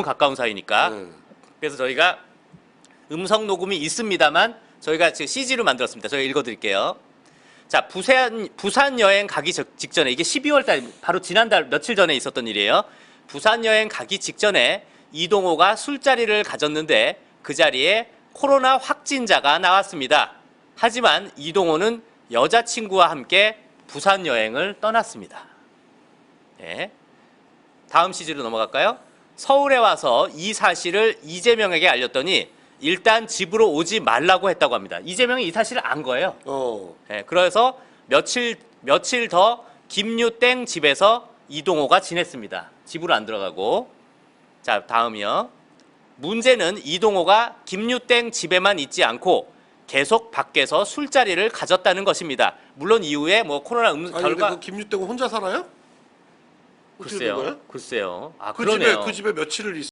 너무 가까운 사이니까. 네. 그래서 저희가 음성 녹음이 있습니다만 저희가 지금 CG로 만들었습니다. 저희가 읽어드릴게요. 자, 부산 부산 여행 가기 적- 직전에 이게 12월 달 바로 지난달 며칠 전에 있었던 일이에요. 부산 여행 가기 직전에 이동호가 술자리를 가졌는데 그 자리에 코로나 확진자가 나왔습니다. 하지만 이동호는 여자친구와 함께 부산 여행을 떠났습니다. 예. 다음 CG로 넘어갈까요? 서울에 와서 이 사실을 이재명에게 알렸더니 일단 집으로 오지 말라고 했다고 합니다. 이재명이 이 사실을 안 거예요. 어. 예, 그래서 며칠 며칠 더 김유땡 집에서 이동호가 지냈습니다. 집으로 안 들어가고 자 다음이요. 문제는 이동호가 김유땡 집에만 있지 않고 계속 밖에서 술자리를 가졌다는 것입니다. 물론 이후에 뭐 코로나 음, 아니 결과 근데 그 김유땡은 혼자 살아요? 어떻게 된 글쎄요, 거야? 글쎄요. 아그 그러네요. 집에 그 집에 며칠을 있.